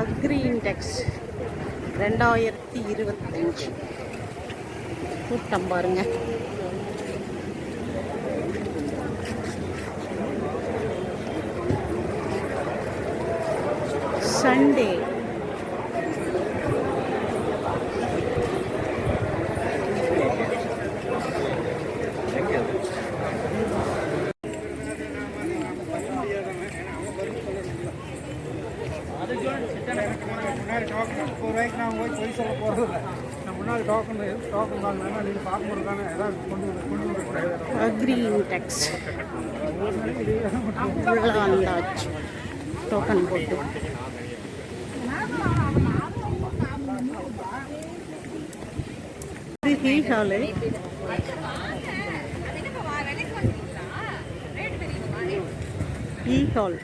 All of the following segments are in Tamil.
அக்ரி இண்டெக்ஸ் ரெண்டாயிரத்தி இருபத்தஞ்சு. கூட்டம் பாருங்க சண்டே. முன்னாடி டோக்கன் முப்பது ரூபாய்க்கு நான் போய் பொய் சொல்ல போகிறது இல்லை. நான் முன்னாடி டோக்கன் டோக்கன் வாங்கினா நீங்கள் பார்க்கும்போது தானே ஏதாவது கொண்டு கொண்டு வந்து அக்ரி இண்டெக்ஸ் உள்ள வந்தாச்சு டோக்கன் போட்டு. Tea hall tea hall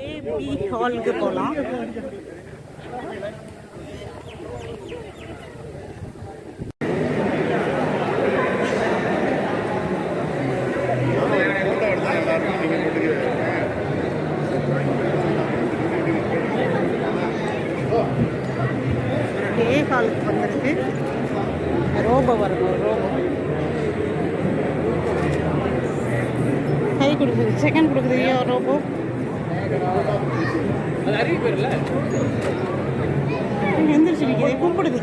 AB ஹாலுக்கு போகலாம் ஏ ஹாலுக்கு வந்திருக்கு. ரோபோ வரணும் ரோபோ. கை கொடுக்குது செகண்ட் கொடுக்குது ஐயோ ரோபோ? எந்திரிச்சு நிற்கிது கூப்பிடுது.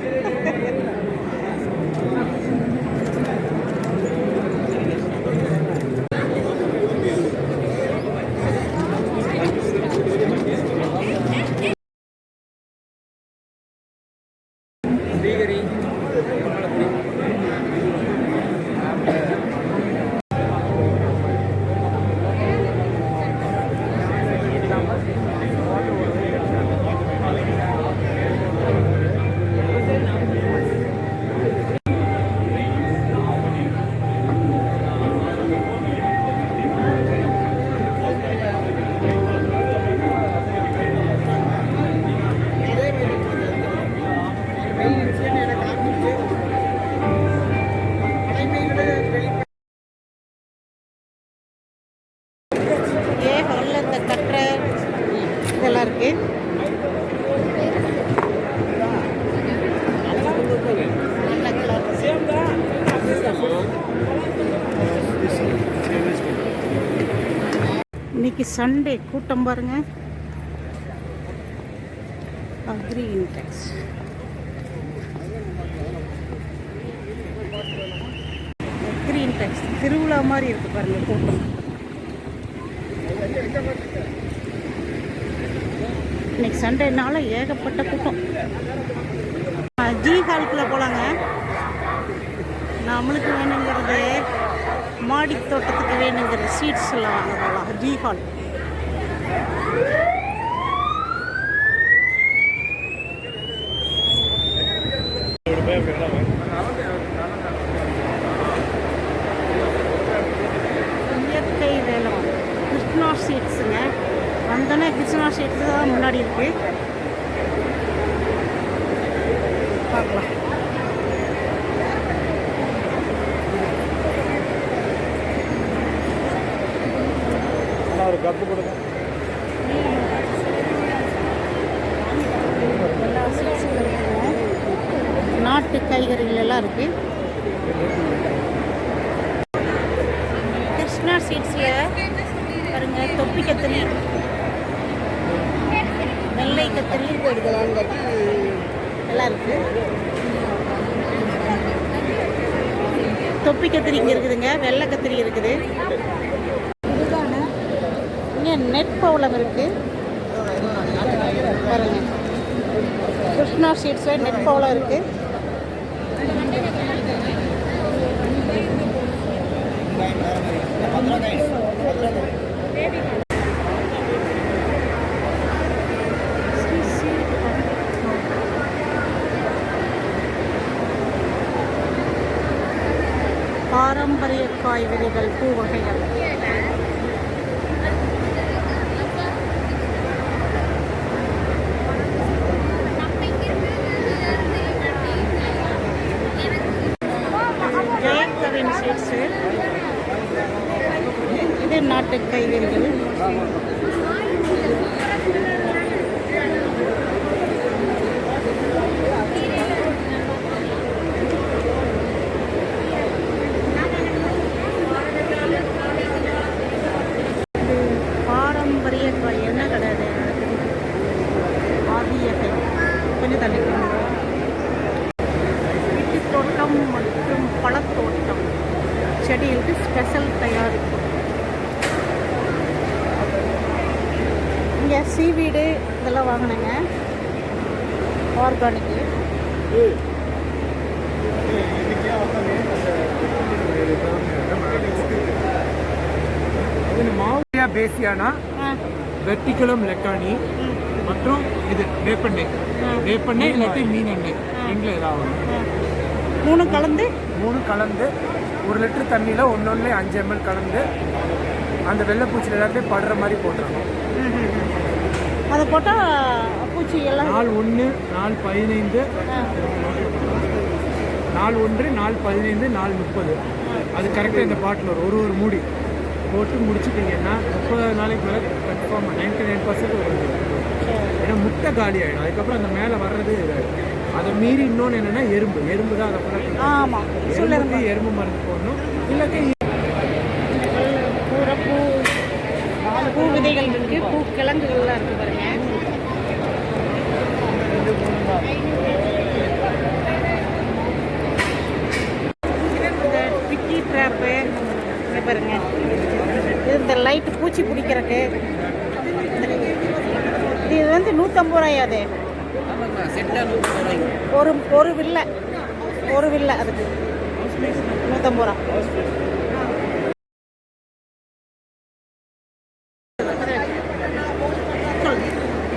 சண்டே கூட்டம் பாருங்க. அக்ரி இன்டெக்ஸ் அக்ரி இன்டெக்ஸ் திருவிழா மாதிரி இருக்கு பாருங்க கூட்டம். இன்னைக்கு சண்டேனால ஏகப்பட்ட கூட்டம். ஜி ஹாலுக்குள்ள போலாங்க. நம்மளுக்கு வேணுங்கிறது மாடி தோட்டத்துக்கு வேணுங்கிற சீட்ஸ் எல்லாம் வாங்க போகலாம் ஜி ஹால் இயற்கை வேலம் கிருஷ்ணா சீட்ஸுங்க வந்தோடனே கிருஷ்ணா சீட்ஸ் தான் முன்னாடி இருக்கு. பார்க்கலாம். ஒரு கப்பு கொடுங்க. நாட்டு காய்கறிகள் எல்லாம் இருக்கு. கிருஷ்ணா சீட்ஸில் பாருங்க தொப்பி கத்திரி. வெள்ளை கத்திரி எல்லாம் இருக்கு தொப்பி கத்திரி இங்கே இருக்குதுங்க வெள்ளை கத்திரி இருக்குது. இங்கே நெட் பவுலம் இருக்கு. பாருங்க. கிருஷ்ணா சீட்ஸில் நெட் பவுலம் இருக்கு. பாரம்பரிய காய்கறிகள் பூ வகைகள் நாட்டு கைவினைகள் இது பாரம்பரிய கடை என்ன கடை அது ஆதிய கடை கொஞ்சம் தள்ளி போங்க. தோட்டம் மற்றும் பழத்தோட்டம். செடிகளுக்கு ஸ்பெஷல் தயாரிப்பு. இங்கே சீவீடு இதெல்லாம் வாங்கினேங்க. ஆர்கானிக்கு இது மாவுலியா பேசியானா? வெர்டிகுலம் லெக்கானி. மற்றும் இது வேப்பெண்ணெய். வேப்பெண்ணெய் இல்லாட்டி மீன் எண்ணெய். ரெண்டில் ஆ. மூணு கலந்து? மூணு கலந்து ஒரு லிட்டர் தண்ணியில் ஒன்று அஞ்சு எம்எல் கலந்து அந்த வெள்ளைப்பூச்சியில் எல்லாத்தையும் படுற மாதிரி போட்டுருணும் அதை போட்டால் பூச்சி எல்லாம் நாள் ஒன்று நாள் பதினைந்து. நாள் ஒன்று நாள் பதினைந்து நாள் முப்பது. அது கரெக்டாக இந்த பாட்டில் வரும். ஒரு ஒரு மூடி. போட்டு முடிச்சுட்டீங்கன்னா முப்பது நாளைக்கு மேலே கன்ஃபார்ம் நைன்டி நைன் பர்சன்ட் வரும். ஏன்னா முட்டை காலி ஆகிடும் அதுக்கப்புறம் அந்த மேலே வர்றது இதாயிடும். அதை மீறி இன்னொன்று என்னென்னா எறும்பு. எறும்பு தான் அதை ஆமாம் எறும்புக்கு எறும்பு மருந்து போடணும். இல்லாட்டி பூரா பூ விதைகள் இருக்கு. பூ கிழங்குகள்லாம் இருக்கு பாருங்க. பிக்கி ட்ராப்பு பாருங்க. இந்த லைட்டு பூச்சி பிடிக்கிறதுக்கு. இது வந்து நூற்றம்பது ரூபாயா அது? ஒரு ஒரு வில்லை. ஒரு வில்லை அதுக்கு. நூற்றம்பது ரூபா.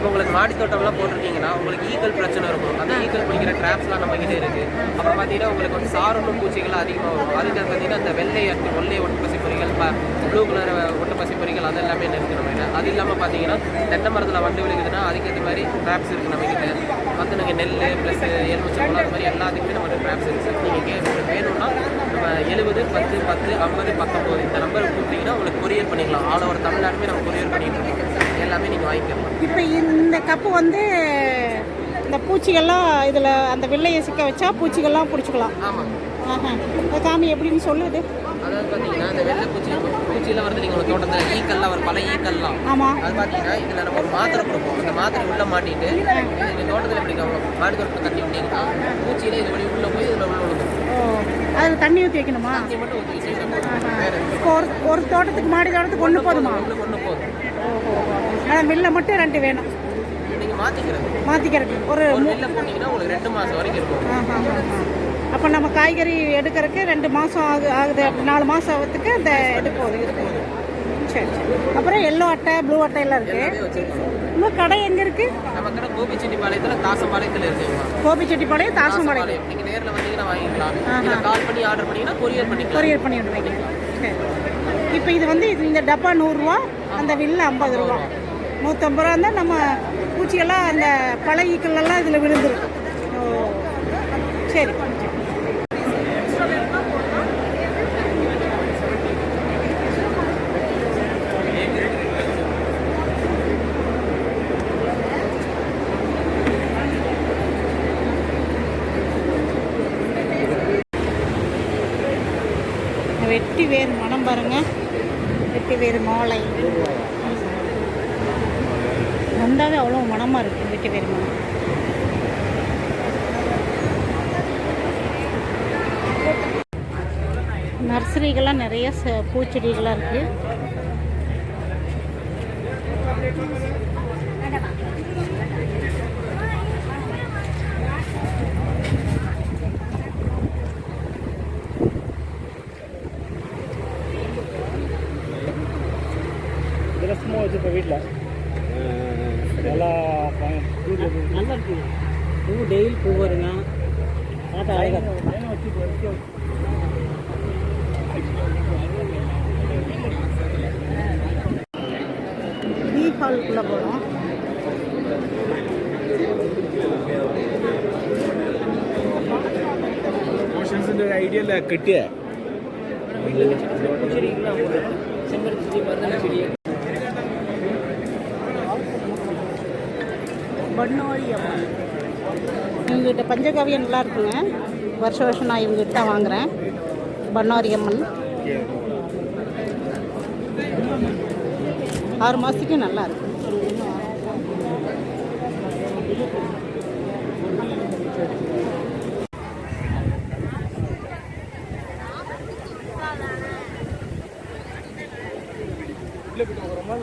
உங்களுக்கு மாடி தோட்டம்லாம் போட்டிருக்கீங்கன்னா உங்களுக்கு ஈக்கள் பிரச்சனை இருக்கும். அந்த ஈக்கள் பிடிக்கிற ட்ராப்ஸ்லாம் நம்ம கிட்ட இருக்கு. அப்புறம் பார்த்தீங்கன்னா உங்களுக்கு வந்து சாரணும் பூச்சிகள் அதிகமாக வரும். அதுக்கு பார்த்தீங்கன்னா இந்த வெள்ளை அட்டு வெள்ளை ஒட்டுப்பசி பொறிகள் ப்ளூ கலர் பொறிகள் அது எல்லாமே இருக்கு நம்ம கிட்ட? அது இல்லாமல் பார்த்தீங்கன்னா தென்னை மரத்தில் வண்டு விழுகுதுன்னா அதுக்கேற்ற மாதிரி ட்ராப்ஸ் இருக்குது நம்ம கிட்ட. வந்து நீங்கள் நெல் ப்ளஸ் எலுமிச்சம்பழம் அது மாதிரி எல்லாத்துக்குமே நம்ம ட்ராப்ஸ் இருக்குது நீங்கள் உங்களுக்கு வேணும்னா நம்ம எழுபது பத்து பத்து ஐம்பது பத்தொம்போது இந்த நம்பர் கூப்பிட்டீங்கன்னா உங்களுக்கு கொரியர் பண்ணிக்கலாம். ஆல் ஓவர் தமிழ்நாடுமே நம்ம கொரியர் பண்ணிட்டு இருக்கோம். எல்லாமே நீங்கள் வாங்கிக்கலாம். இப்போ இந்த கப்பு வந்து இந்த பூச்சிகள்லாம் இதில் அந்த வெள்ளையை சிக்க வச்சா பூச்சிகள்லாம் பிடிச்சிக்கலாம். ஆமாம் காமி எப்படின்னு சொல்லுது? அதாவது பார்த்தீங்கன்னா இந்த வெள்ளை பூச்சி பூச்சியெல்லாம் வருது நீங்கள் உங்கள் தோட்டத்தில் ஈக்கல்லாம் வரும் பல ஈக்கல்லாம். ஆமாம் அது பார்த்தீங்கன்னா இதில் நம்ம ஒரு மாத்திரை கொடுப்போம். அந்த மாத்திரை உள்ளே மாட்டிட்டு நீங்கள் தோட்டத்தில் எப்படி மாடி தோட்டத்தில் கட்டி விட்டீங்கன்னா பூச்சியில் இது வழி உள்ளே போய் இதில் உள்ள அதில் தண்ணி ஊற்றி வைக்கணுமா தண்ணி மட்டும் ஊற்றி இப்போ ஒரு ஒரு தோட்டத்துக்கு மாடி தோட்டத்துக்கு ஒன்று போதுமா ஒன்று போதும். ஆனால் மில்ல மட்டும் ரெண்டு வேணும். நீங்கள் மாற்றிக்கிறது மாற்றிக்கிறதுக்கு ஒரு ஒரு நெல்லை போட்டிங்கன்னா உங்களுக்கு ரெண்டு மாதம் வரைக்கும் இருக்கும். அப்போ நம்ம காய்கறி எடுக்கிறதுக்கு ரெண்டு மாதம் ஆகு ஆகுது. நாலு மாதம் ஆகிறதுக்கு இந்த இது இது போதும் சரி சரி. அப்புறம் எல்லோ அட்டை ப்ளூ அட்டை எல்லாம் இருக்குது உங்கள் கடை எங்கே இருக்குது நம்ம கடை கோபிச்செட்டிப்பாளையத்தில் தாசம்பாளையத்தில் இருக்குங்கம்மா கோபிச்செட்டிப்பாளையம் தாசம்பாளையம். நீங்கள் நேரில் வந்தீங்கன்னா வாங்கிக்கலாம். கால் பண்ணி ஆர்டர் பண்ணீங்கன்னா கொரியர் பண்ணிக்கலாம். கொரியர் பண்ணி விடுவீங்க சரி. இப்போ இது வந்து இது இந்த டப்பா நூறுரூவா அந்த வில்லு ஐம்பது ரூபா. நூற்றம்பது ரூபா இருந்தால் நம்ம பூச்சியெல்லாம் அந்த பழ ஈக்கள்லாம் இதில் விழுந்துரும். ஓ. சரி வெட்டி வேர் மனம் பாருங்க வெட்டி வேர் மாலை. வந்தாவே அவ்வளோ மனமாக இருக்குது வீட்டு வேர் மனம் நர்சரிகள்லாம் நிறைய ச- பூச்செடிகள்லாம் இருக்குது இதெல்லாம் சும்மா வச்சுருப்பேன் வீட்டில் நல்லா நல்லா இருக்கு பூ டெய்லி பூ வருங்க பார்த்தா அழகா இருக்கு. பீ ஹாலுக்குள்ளே போகிறோம் മോഷൻസിൻ്റെ ഒരു ഐഡിയ അല്ല കിട്ടിയ செம்பருத்தி செடி மருதாணி செடி பண்ணோரி அம்மன் இவங்ககிட்ட பஞ்சகாவியம் நல்லா இருக்குங்க வருஷம் வருஷம் நான் இவங்ககிட்ட தான் வாங்குறேன். பண்ணாரி அம்மன். ஆறு மாதத்துக்கு நல்லா இருக்கு இல்லை ரொம்ப